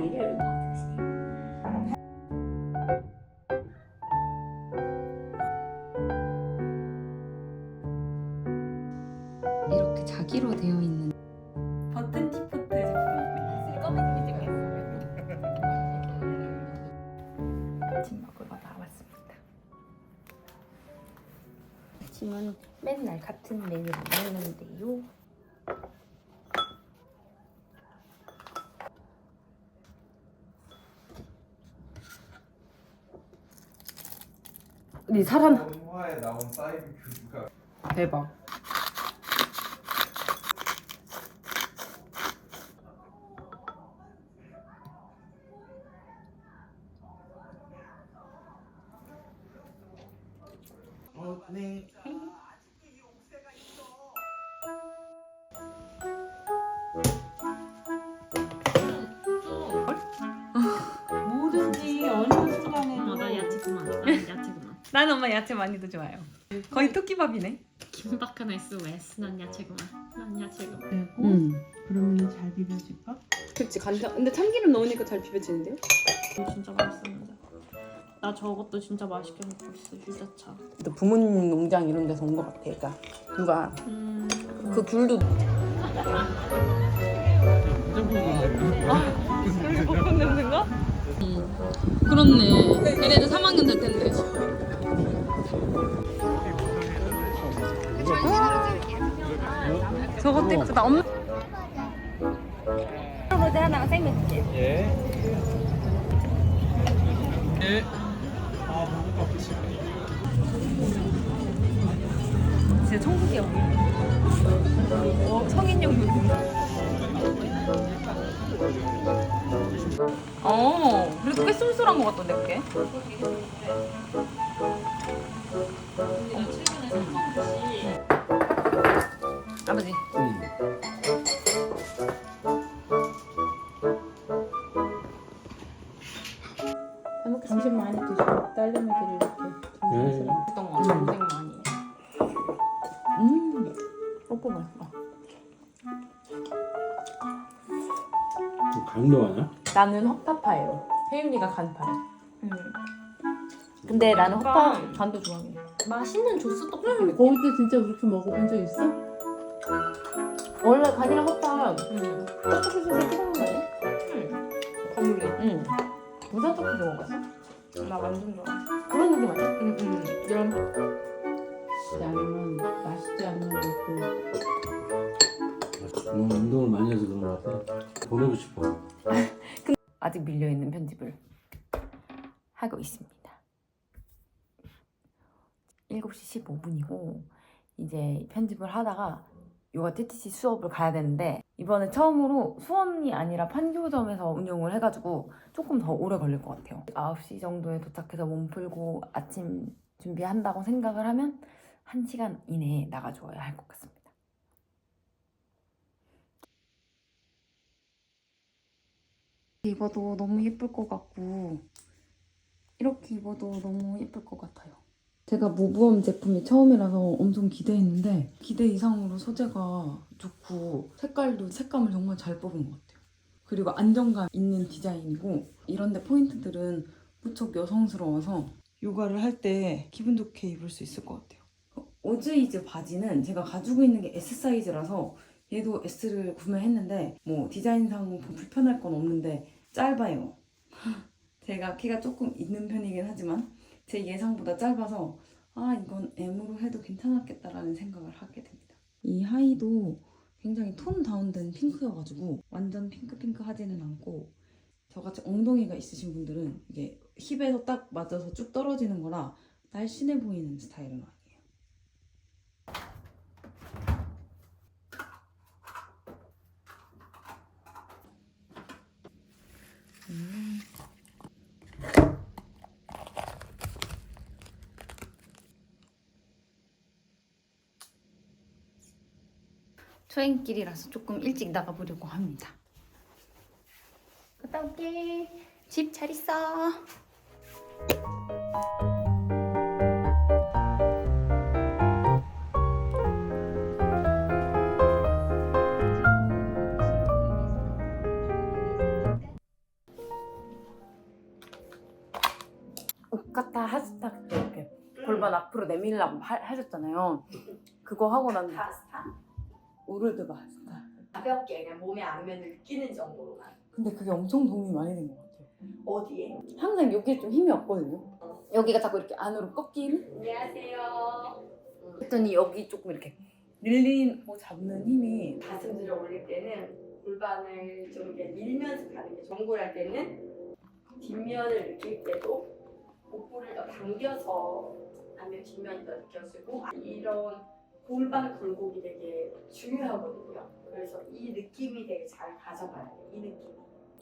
다리를 뻗으세요. 이렇게 자기로 되어 있는 버튼 티포트 제품이고요. 꺼내기 찍겠습니다. 아침 먹으러 나왔습니다. 아침은 맨날 같은 먹는 네 사람 영화에 나온 사이드 큐브가 대박. 네. 난 엄마 야채 많이도 좋아요. 거의 토끼밥이네. 김박한 SOS. 난 야채 그만. 난 야채 그만. 되고 음. 그러면 잘 비벼질까? 그렇지 간장 근데 참기름 넣으니까 잘 비벼지는데요? 이거 진짜 맛있었는데. 나 저것도 진짜 맛있게 먹고 있어. 유자차. 또 부모님 농장 이런 데서 온 것 같아. 그러니까 누가 음. 그 귤도 그렇네 걔네들 3학년 될 텐데 저것도 예쁘다. 엄마 예. 예. 진짜 천국이야 우리. 어, 성인용. 어, 그래도 꽤 쏠쏠한 것 같던데 그게. 강도하냐? 나는 헛파파예요. 혜윤이가 간파래. 근데 나는 헛파 약간- 간도 좋아해. 맛있는 조스 떡볶이 거기 때 진짜 그렇게 먹어본 적 있어? 원래 간이랑 헛파 응. 떡볶이 소스 찍는 거예요? 버무리. 응. 무슨 떡볶이 먹어봤어? 나 완전 좋아. 그런 느낌 아니야? 응, 응. 이런 양은 맛있지 않는 것도 음, 운동을 많이 해서 그런 것 같아 보내고 싶어 아직 밀려있는 편집을 하고 있습니다. 7시 15분이고 이제 편집을 하다가 요가 TTC 수업을 가야 되는데 이번에 처음으로 수원이 아니라 판교점에서 운영을 해가지고 조금 더 오래 걸릴 것 같아요. 9시 정도에 도착해서 몸 풀고 아침 준비한다고 생각을 하면 1시간 이내에 나가줘야 할 것 같습니다. 입어도 너무 예쁠 것 같고 이렇게 입어도 너무 예쁠 것 같아요. 제가 모브엄 제품이 처음이라서 엄청 기대했는데 기대 이상으로 소재가 좋고 색깔도 색감을 정말 잘 뽑은 것 같아요. 그리고 안정감 있는 디자인이고 이런데 포인트들은 무척 여성스러워서 요가를 할 때 기분 좋게 입을 수 있을 것 같아요. 오즈이즈 바지는 제가 가지고 있는 게 S 사이즈라서 얘도 S를 구매했는데 뭐 디자인상 뭐 불편할 건 없는데 짧아요. 제가 키가 조금 있는 편이긴 하지만 제 예상보다 짧아서 아 이건 M으로 해도 괜찮았겠다라는 생각을 하게 됩니다. 이 하의도 굉장히 톤 다운된 핑크여가지고 완전 핑크핑크 하지는 않고 저같이 엉덩이가 있으신 분들은 이게 힙에서 딱 맞아서 쭉 떨어지는 거라 날씬해 보이는 스타일은 아니에요. 초행길이라서 조금 일찍 나가보려고 합니다. 갔다 올게. 집 잘 있어. 옷갖다 하셨다 그때 이렇게 골반 앞으로 내밀라고 하, 하셨잖아요. 그거 하고 난 우르드 바스타. 가볍게 그냥 몸에 안으면 느끼는 정도로만 근데 그게 엄청 도움이 많이 된 것 같아요. 어디에? 항상 여기에 좀 힘이 없거든요. 여기가 자꾸 이렇게 안으로 꺾이는? 안녕하세요 했더니 여기 조금 이렇게 늘리고 잡는 힘이 가슴 들어 올릴 때는 골반을 좀 이렇게 밀면서 가는 게 정골 할 때는 뒷면을 느낄 때도 복부를 더 당겨서 하면 뒷면이 더 느껴지고 이런 골반 굴곡이 되게 중요하거든요 그래서 이 느낌이 되게 잘 가져가야 돼요 이 느낌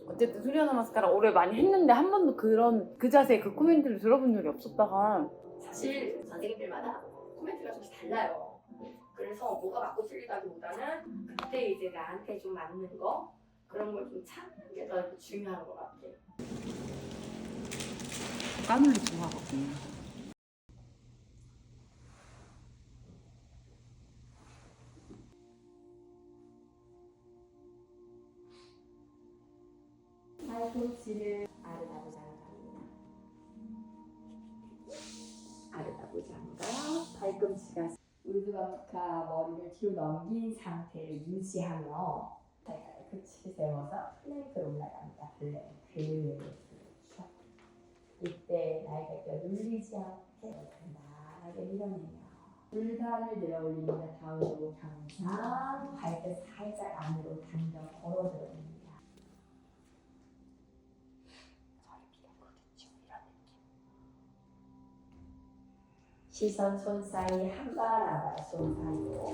어쨌든 수리아나 마스카라 오래 많이 했는데 한 번도 그런 그 자세 그 코멘트를 들어본 적이 없었다가 사실 선생님들마다 코멘트가 조금씩 달라요. 그래서 뭐가 맞고 틀리다기보다는 그때 이제 나한테 좀 맞는 거 그런 걸 좀 찾는 게 더 중요한 것 같아. 까눌리 좋아하거든요. 팔꿈치를 아르다고 장갑니다. 아르다고 장갑, 팔꿈치가 우드바프카 머리를 뒤로 넘긴 상태를 유지하며 발가락 끝을 세워서 플랭크로 올라갑니다. 플랭크. 이때 날개뼈 눌리지 않게 간단하게 밀어내며 골반을 들어 올립니다. 다운으로 강상 발끝 살짝 안으로 당겨 걸어 들어옵니다. 시선 손 사이 한발한발손 사이로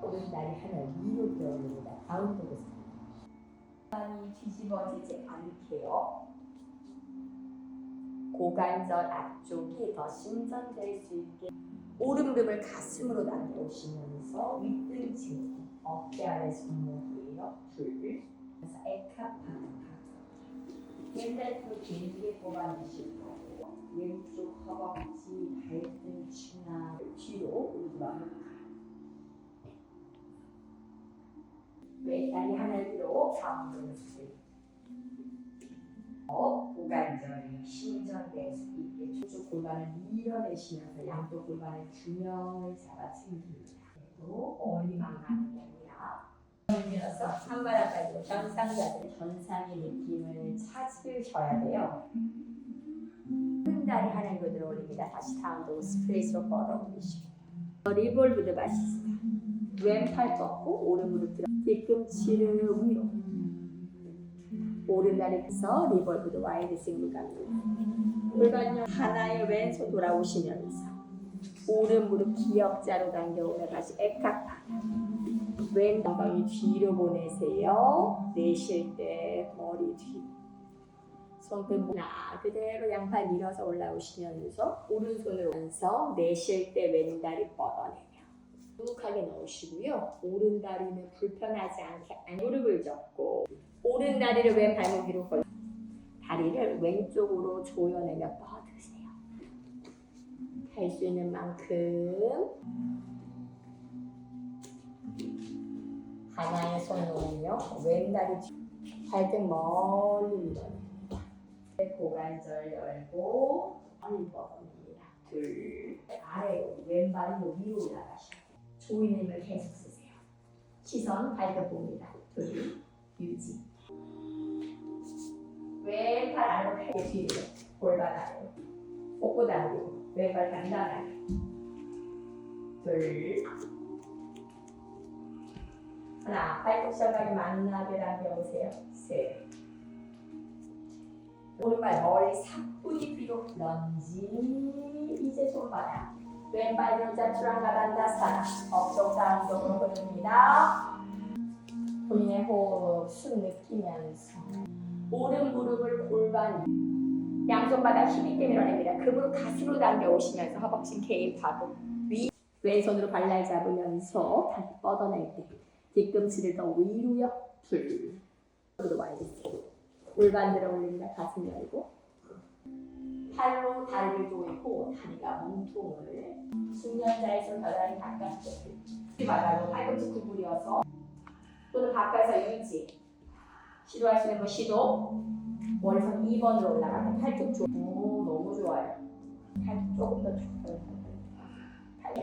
오른다리 하나 위로 들어올립니다. 가운데로 고관이 뒤집어지지 않게요. 고관절 앞쪽이 더 신전될 수 있게 오른무릎을 가슴으로 당겨오시면서 윗등치 어깨 아래 손목이에요. 둘 그래서 에카파카 왼발도 길게 뽑아주시고 왼쪽 허벅지 발등치나 뒤로 우드바프카 왼다리 하늘 들어 가운데로 쓰세요. 어, 고관절이 신전될 수 있게 조쪽 골반을 밀어내시면서 양쪽 골반의 균형을 잡아 챙깁니다. 그리고 어리만 가는 게 아니라 밀어서 한발한 발로 견상자들 견상의 느낌을 찾으셔야 돼요. 큰 다리 하늘로 들어 올립니다. 다시 다운도 스프레이스로 뻗어 올리시고 리볼브드 바시스타 왼팔 뻗고 오른 무릎 들어 뒤꿈치를 위로 오른다리에서 리볼브드 와이드 스윙 갑니다. 골반요 하나의 왼손 돌아오시면서 오른 무릎 기역자로 당겨오며 다시 에카파 왼 엉덩이 뒤로 보내세요. 내쉴 때 머리 뒤. 손끝 하나 그대로 양팔 밀어서 올라오시면서 오른손으로 면서 내쉴 때 왼다리 뻗어내며 묵하게 넣으시고요. 오른 다리는 불편하지 않게 안- 무릎을 접고 오른 다리를 왼 발목 위로 걸어 다리를 왼쪽으로 조여내며 뻗으세요. 할 수 있는 만큼 하나의 손 놓으며 왼다리 뒤- 발등 멀리 밀어냅니다. 고관절 열고 멀리 뻗어냅니다. 둘 아래로 왼발이 위로 올라가시고 조이는 힘을 계속 쓰세요. 시선 발끝 봅니다. 둘 유지. 왼팔 아래로 팔 뒤로 골반 아래로 복부 당기고 왼발 단단하게 둘 하나 발끝 시작하게 만나게 당겨오세요. 셋. 오른발 머리 사뿐히 뒤로 런지. 이제 손바닥. 왼발 등자 추랑가란다사나 업종 다운쪽으로 보냅니다. 본인의 호흡 숨 느끼면서. 오른 무릎을 골반. 양쪽 바닥 힘 있게 밀어냅니다. 그 무릎 가슴으로 당겨 오시면서 허벅지 개입하고 위 왼손으로 발날 잡으면서 다시 뻗어낼 때 뒤꿈치를 더 위로요. 둘 으로 와야 됐어요. 골반 들어 올립니다. 가슴 열고 팔로 다리를 조이고 다리가 몸통을 숙련자의 손 겨다리 바깥쪽 바닥으로 팔꿈치 구부려서 또는 가까이서 유지. 시도하시는 분 시도. 머리선 2번으로 올라가고 팔뚝 쪽. 오, 너무 좋아요. 팔뚝 조금 더 쭉. 팔-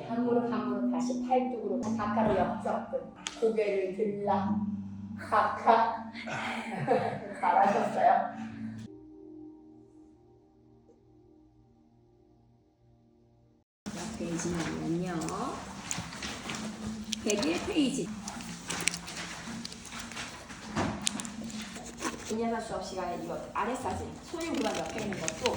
한 무릎 한 무릎 다시 팔뚝으로 가까로 역접근. 고개를 들라. 가까. 잘하셨어요. 몇 페이지냐면요. 101페이지. 이녀석 수업 시간에 이거 아래 사진 소유 구간 옆에 있는 것도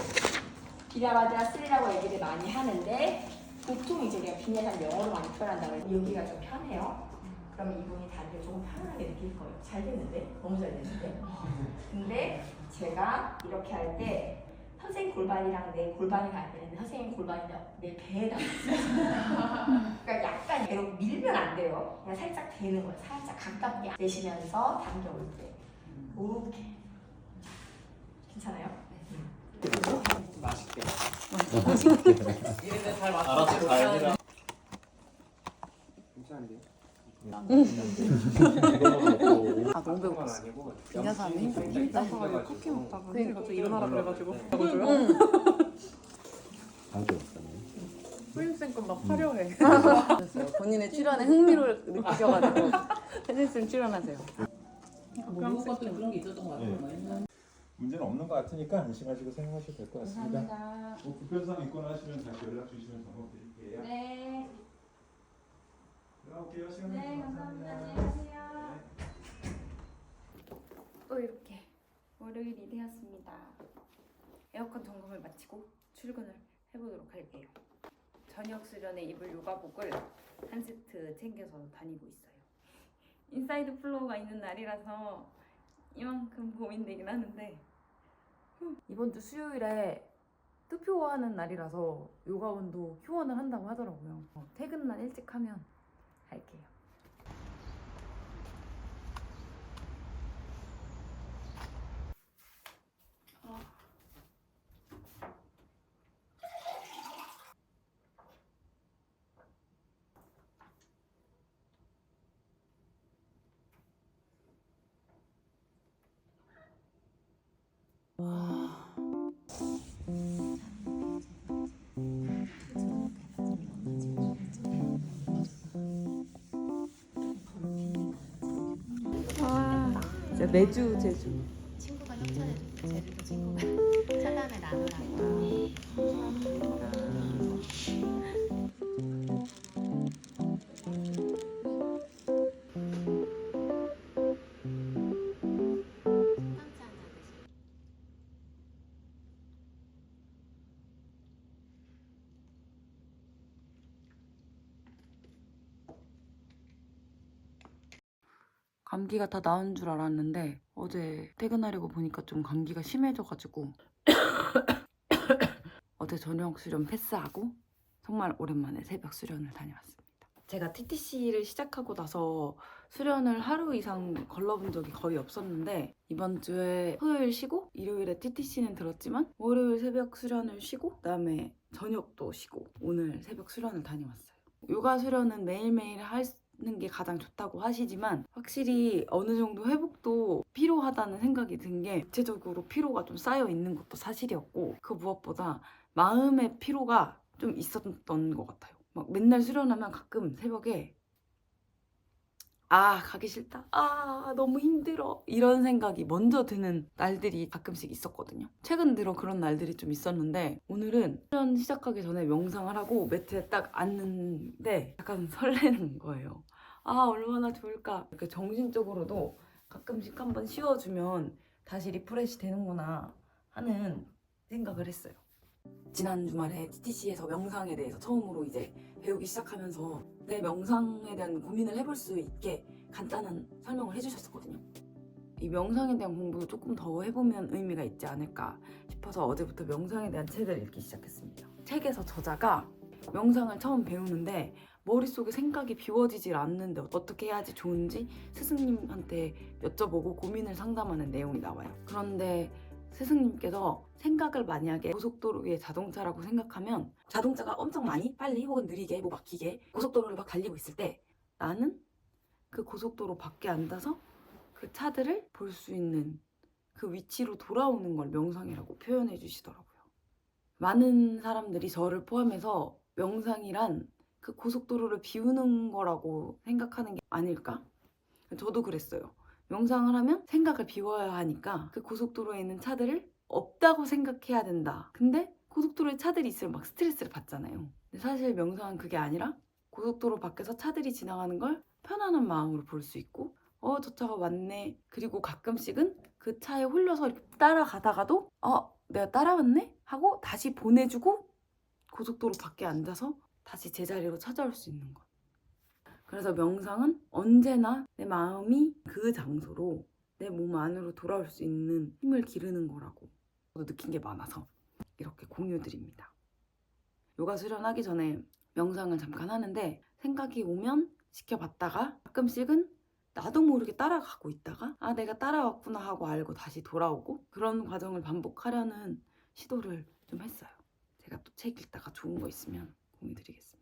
비라바드라 쓰리라고 얘기를 많이 하는데 보통 이제 우리가 빈야산 영어로 많이 표현한다고 해서 여기가 좀 편해요. 그럼 이분이 다리를 조금 편안하게 느낄 거예요. 잘 됐는데? 너무 잘 됐는데? 근데 제가 이렇게 할 때 선생님 골반이랑 내 골반이 가야 되는데 선생님 골반이랑 내 배에 닿았어요. 그러니까 약간 배로 밀면 안 돼요. 그냥 살짝 대는 거예요. 살짝 가깝게 대시면서 당겨올 때. 이렇게. 괜찮아요? 맛있게. 알았어, 잘 해라. 괜찮은데요? 아 너무 배고팠어. 아니고 빈야산에 염증이 힘 굉장히 써서 생겨가지고. 커피 먹다가 그러니까 갑자기 일어나라 그래가지고 아주 없다네. 후임쌤 건막 화려해 본인의 출연에 흥미를 느끼셔가지고 혜진 쌤 출연하세요 뭐 그런 것도 그런 게 있었던 것 같아요. 문제는 없는 것 같으니까 안심하시고 생각하셔도 될 것 같습니다. 감사합니다. 뭐 불편사항 있거나 하시면 다시 연락 주시면 방법 드릴게요. 네. 들어갈게요. 시간 네, 감사합니다. 안녕히 가세요. 또 이렇게 월요일이 되었습니다 에어컨 점검을 마치고 출근을 해보도록 할게요 저녁 수련에 입을 요가복을 한 세트 챙겨서 다니고 있어요 인사이드 플로우가 있는 날이라서 이만큼 고민되긴 하는데 후, 이번 주 수요일에 투표하는 날이라서 요가원도 휴원을 한다고 하더라고요. 어, 퇴근날 일찍 하면 할게요 진짜 매주 제주 감기가 다 나은 줄 알았는데 어제 퇴근하려고 보니까 좀 감기가 심해져가지고 어제 저녁 수련 패스하고 정말 오랜만에 새벽 수련을 다녀왔습니다. 제가 TTC를 시작하고 나서 수련을 하루 이상 걸러본 적이 거의 없었는데 이번 주에 토요일 쉬고 일요일에 TTC는 들었지만 월요일 새벽 수련을 쉬고 그다음에 저녁도 쉬고 오늘 새벽 수련을 다녀왔어요. 요가 수련은 매일매일 하 는게 가장 좋다고 하시지만 확실히 어느 정도 회복도 필요하다는 생각이 든 게 구체적으로 피로가 좀 쌓여 있는 것도 사실이었고 그 무엇보다 마음의 피로가 좀 있었던 것 같아요. 막 맨날 수련하면 가끔 새벽에 아 가기 싫다. 아 너무 힘들어. 이런 생각이 먼저 드는 날들이 가끔씩 있었거든요. 최근 들어 그런 날들이 좀 있었는데 오늘은 수련 시작하기 전에 명상을 하고 매트에 딱 앉는데 약간 설레는 거예요. 아 얼마나 좋을까. 이렇게 정신적으로도 가끔씩 한번 쉬어주면 다시 리프레시 되는구나 하는 생각을 했어요. 지난 주말에 TTC에서 명상에 대해서 처음으로 이제 배우기 시작하면서 내 명상에 대한 고민을 해볼 수 있게 간단한 설명을 해주셨었거든요. 이 명상에 대한 공부도 조금 더 해보면 의미가 있지 않을까 싶어서 어제부터 명상에 대한 책을 읽기 시작했습니다. 책에서 저자가 명상을 처음 배우는데 머릿속에 생각이 비워지질 않는데 어떻게 해야지 좋은지 스승님한테 여쭤보고 고민을 상담하는 내용이 나와요. 그런데 스승님께서 생각을 만약에 고속도로 위의 자동차라고 생각하면 자동차가 엄청 많이 빨리 혹은 느리게 뭐 막히게 고속도로를 막 달리고 있을 때 나는 그 고속도로 밖에 앉아서 그 차들을 볼 수 있는 그 위치로 돌아오는 걸 명상이라고 표현해 주시더라고요. 많은 사람들이 저를 포함해서 명상이란 그 고속도로를 비우는 거라고 생각하는 게 아닐까? 저도 그랬어요. 명상을 하면 생각을 비워야 하니까 그 고속도로에 있는 차들을 없다고 생각해야 된다. 근데 고속도로에 차들이 있으면 막 스트레스를 받잖아요. 근데 사실 명상은 그게 아니라 고속도로 밖에서 차들이 지나가는 걸 편안한 마음으로 볼 수 있고 어, 저 차가 왔네. 그리고 가끔씩은 그 차에 홀려서 이렇게 따라가다가도 어, 내가 따라왔네? 하고 다시 보내주고 고속도로 밖에 앉아서 다시 제자리로 찾아올 수 있는 것. 그래서 명상은 언제나 내 마음이 그 장소로 내 몸 안으로 돌아올 수 있는 힘을 기르는 거라고 저도 느낀 게 많아서 이렇게 공유드립니다. 요가 수련하기 전에 명상을 잠깐 하는데 생각이 오면 지켜봤다가 가끔씩은 나도 모르게 따라가고 있다가 아 내가 따라왔구나 하고 알고 다시 돌아오고 그런 과정을 반복하려는 시도를 좀 했어요. 제가 또 책 읽다가 좋은 거 있으면 공유드리겠습니다.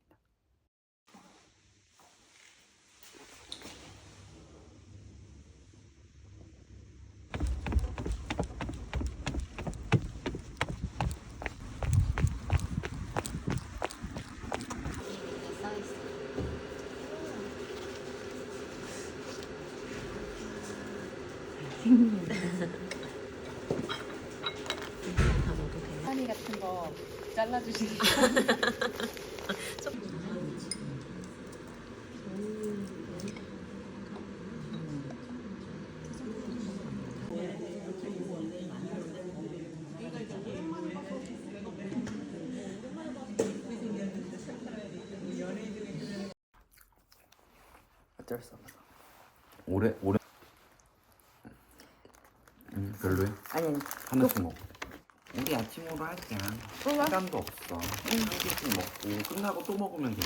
써있어. 다 먹어도 돼요? 하니 같은 거 잘라주시는 어쩔 수 없어. 오래 오래 음 별로야? 아니 하나씩 먹어 우리 아침으로 할게 시간도 없어 한 개씩 먹고 끝나고 또 먹으면 돼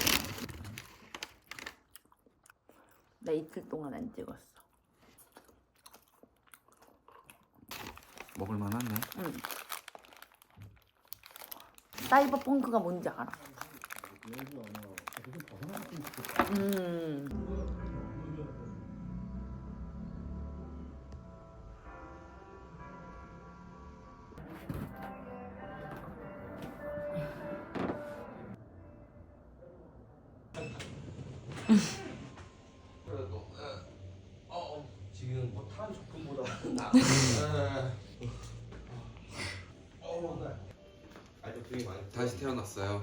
나 이틀 동안 안 찍었어. 먹을만 하네 응. 사이버 펑크가 뭔지 알아? 음. 아니 되게 많이. 다시 태어났어요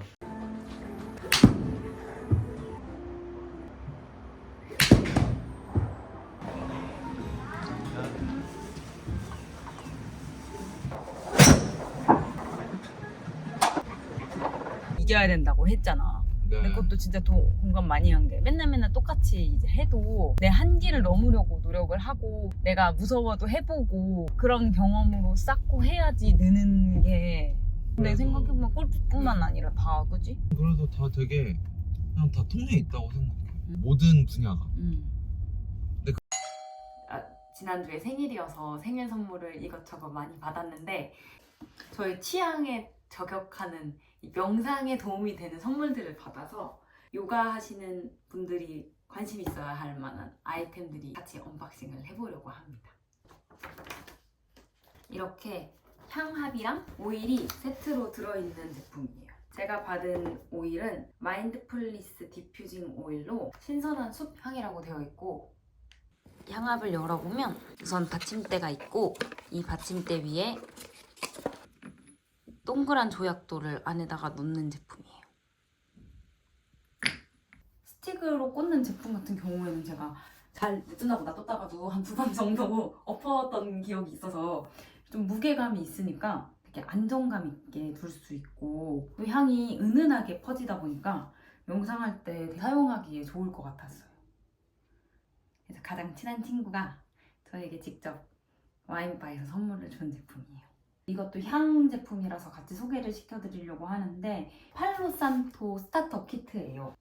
이겨야 된다고 했잖아. 네. 근데 그것도 진짜 도, 공감 많이 한 게 맨날 맨날 똑같이 이제 해도 내 한계를 넘으려고 노력을 하고 내가 무서워도 해보고 그런 경험으로 쌓고 해야지 느는 게 근데 그래도- 생각해보면 골프뿐만 아니라 다 그지? 그래도 다 되게 그냥 다 통해 있다고 생각해 음. 모든 분야가 음. 근데 아, 지난주에 생일이어서 생일 선물을 이것저것 많이 받았는데 저의 취향에 저격하는 이 명상에 도움이 되는 선물들을 받아서 요가 하시는 분들이 관심 있어야 할 만한 아이템들이 같이 언박싱을 해보려고 합니다. 이렇게 향합이랑 오일이 세트로 들어있는 제품이에요. 제가 받은 오일은 마인드풀리스 디퓨징 오일로 신선한 숲 향이라고 되어 있고 향압을 열어보면 우선 받침대가 있고 이 받침대 위에 동그란 조약돌을 안에다가 놓는 제품이에요. 스틱으로 꽂는 제품 같은 경우에는 제가 잘 보다 떴다가도 한 두 번 정도 엎었던 기억이 있어서 좀 무게감이 있으니까 되게 안정감 있게 둘 수 있고 또 향이 은은하게 퍼지다 보니까 명상할 때 사용하기에 좋을 것 같았어요. 그래서 가장 친한 친구가 저에게 직접 와인바에서 선물을 준 제품이에요. 이것도 향 제품이라서 같이 소개를 시켜드리려고 하는데 팔로산토 스타터 키트예요.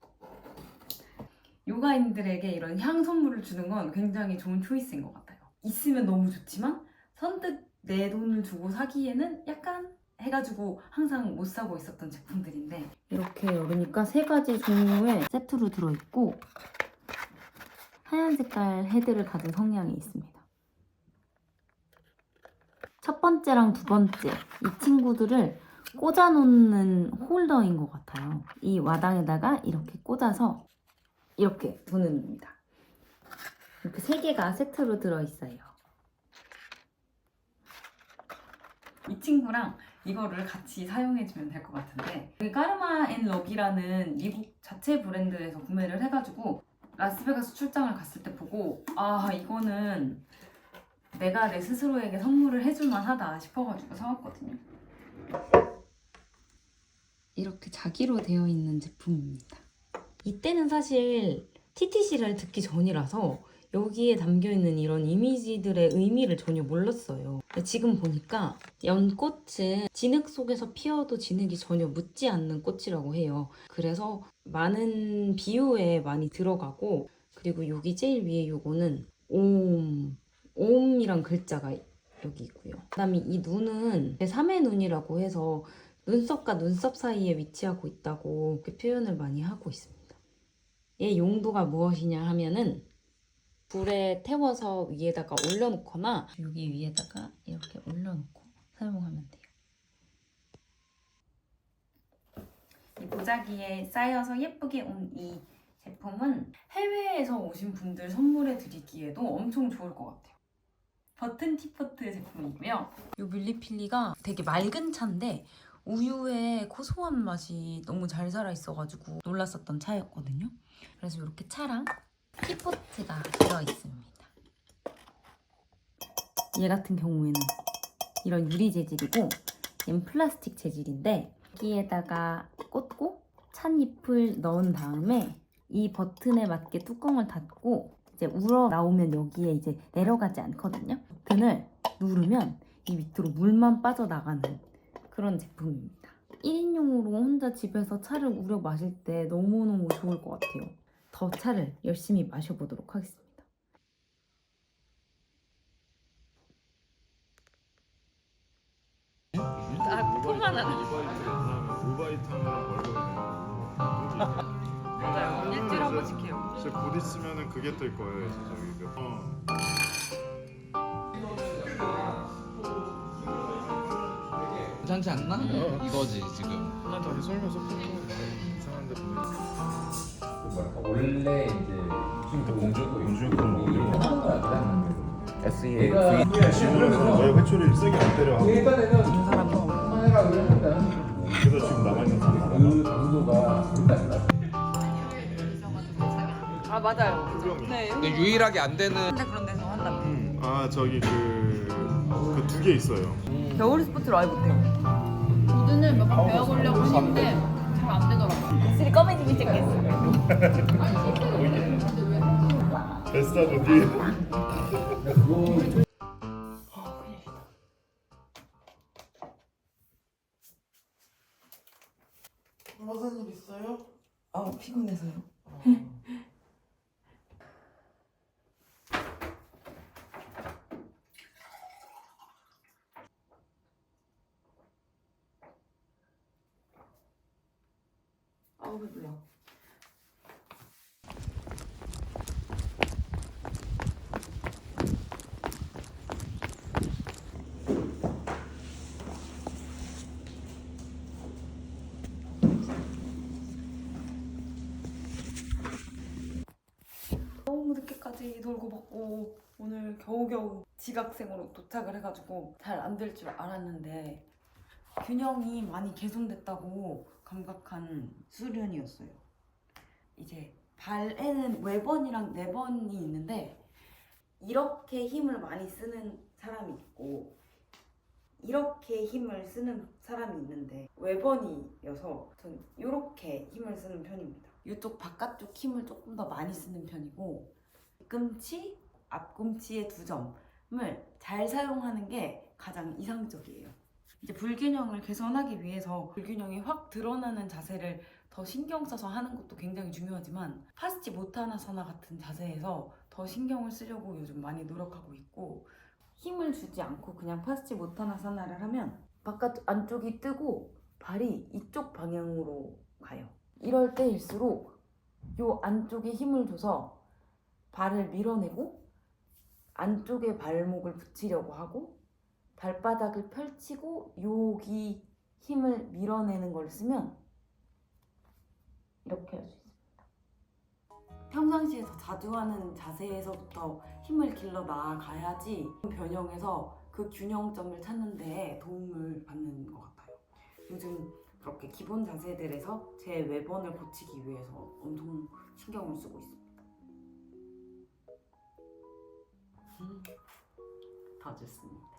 요가인들에게 이런 향 선물을 주는 건 굉장히 좋은 초이스인 것 같아요. 있으면 너무 좋지만 선뜻 내 돈을 주고 사기에는 약간 해가지고 항상 못 사고 있었던 제품들인데 이렇게 열으니까 세 가지 종류의 세트로 들어있고 하얀 색깔 헤드를 가진 성향이 있습니다. 첫 번째랑 두 번째 이 친구들을 꽂아놓는 홀더인 것 같아요. 이 와당에다가 이렇게 꽂아서 이렇게 두는 겁니다. 이렇게 세 개가 세트로 들어있어요. 이 친구랑 이거를 같이 사용해주면 될 것 같은데 이 까르마 앤 럭이라는 미국 자체 브랜드에서 구매를 해가지고 라스베가스 출장을 갔을 때 보고 아 이거는 내가 내 스스로에게 선물을 해줄만 하다 싶어가지고 사왔거든요. 이렇게 자기로 되어 있는 제품입니다. 이때는 사실 TTC를 듣기 전이라서 여기에 담겨있는 이런 이미지들의 의미를 전혀 몰랐어요. 지금 보니까 연꽃은 진흙 속에서 피어도 진흙이 전혀 묻지 않는 꽃이라고 해요. 그래서 많은 비유에 많이 들어가고 그리고 여기 제일 위에 요거는 옴, 옴이란 글자가 여기 있고요. 그 다음에 이 눈은 삼의 눈이라고 해서 눈썹과 눈썹 사이에 위치하고 있다고 표현을 많이 하고 있습니다. 얘 용도가 무엇이냐 하면은 불에 태워서 위에다가 올려놓거나 여기 위에다가 이렇게 올려놓고 사용하면 돼요. 이 보자기에 쌓여서 예쁘게 온 이 제품은 해외에서 오신 분들 선물해 드리기에도 엄청 좋을 것 같아요. 버튼 티포트 제품이고요. 이 밀리필리가 되게 맑은 차인데 우유의 고소한 맛이 너무 잘 살아있어가지고 놀랐었던 차였거든요. 그래서 이렇게 차랑 티포트가 들어있습니다. 얘 같은 경우에는 이런 유리 재질이고 얘는 플라스틱 재질인데 여기에다가 꽂고 찻잎을 넣은 다음에 이 버튼에 맞게 뚜껑을 닫고 이제 우러 나오면 여기에 이제 내려가지 않거든요. 버튼을 누르면 이 밑으로 물만 빠져나가는 그런 제품입니다. 1인용으로 혼자 집에서 차를 우려 마실 때 너무너무 좋을 것 같아요. 더 차를 열심히 마셔보도록 하겠습니다. 아 폰만 하나. 맞아요. 일주일에 한 번씩 해요. 진짜 곧 있으면은 그게 뜰 거예요. 이제 저기 몇 번. 괜찮지 않나? 이거지 지금. 하나 다시 설명서 이상한데 보내. 뭐랄까 원래 이제 그러니까 공주 공주 그런 거. 하는 거야 그냥 SE 내가 왜 회초리를 세게 안 때려 하고 일단에는 그만해라 그러니까 그래서 지금 남아 있는 사람 그 정도가 일단 아 맞아요. 네. 근데 유일하게 안 되는 근데 그런 데서 한다고. 음, 아 저기 그그 두 개 있어요. 겨울 스포츠를 아예 못해요. 보드는 몇번 배워보려고 했는데 잘 안 되더라고요. 검해지기 시작했어. 베스트 보디. 무슨 일 있어요? 아 피곤해서요. 아우 배불러. 너무 늦게까지 놀고 먹고 오늘 겨우겨우 지각생으로 도착을 해가지고 잘 안 될 줄 알았는데 균형이 많이 개선됐다고 감각한 수련이었어요. 이제 발에는 외번이랑 내번이 있는데 이렇게 힘을 많이 쓰는 사람이 있고 이렇게 힘을 쓰는 사람이 있는데 외번이여서 전 이렇게 힘을 쓰는 편입니다. 이쪽 바깥쪽 힘을 조금 더 많이 쓰는 편이고 뒤꿈치, 앞꿈치의 두 점을 잘 사용하는 게 가장 이상적이에요. 이제 불균형을 개선하기 위해서 불균형이 확 드러나는 자세를 더 신경 써서 하는 것도 굉장히 중요하지만 파스치 모타나사나 같은 자세에서 더 신경을 쓰려고 요즘 많이 노력하고 있고 힘을 주지 않고 그냥 파스치 모타나사나를 하면 바깥 안쪽이 뜨고 발이 이쪽 방향으로 가요. 이럴 때일수록 요 안쪽에 힘을 줘서 발을 밀어내고 안쪽에 발목을 붙이려고 하고 발바닥을 펼치고 여기 힘을 밀어내는 걸 쓰면 이렇게 할 수 있습니다. 평상시에 더 자주 하는 자세에서부터 힘을 길러 나가야지 변형해서 그 균형점을 찾는 데 도움을 받는 것 같아요. 요즘 그렇게 기본 자세들에서 제 외번을 고치기 위해서 엄청 신경을 쓰고 있습니다. 더 좋습니다.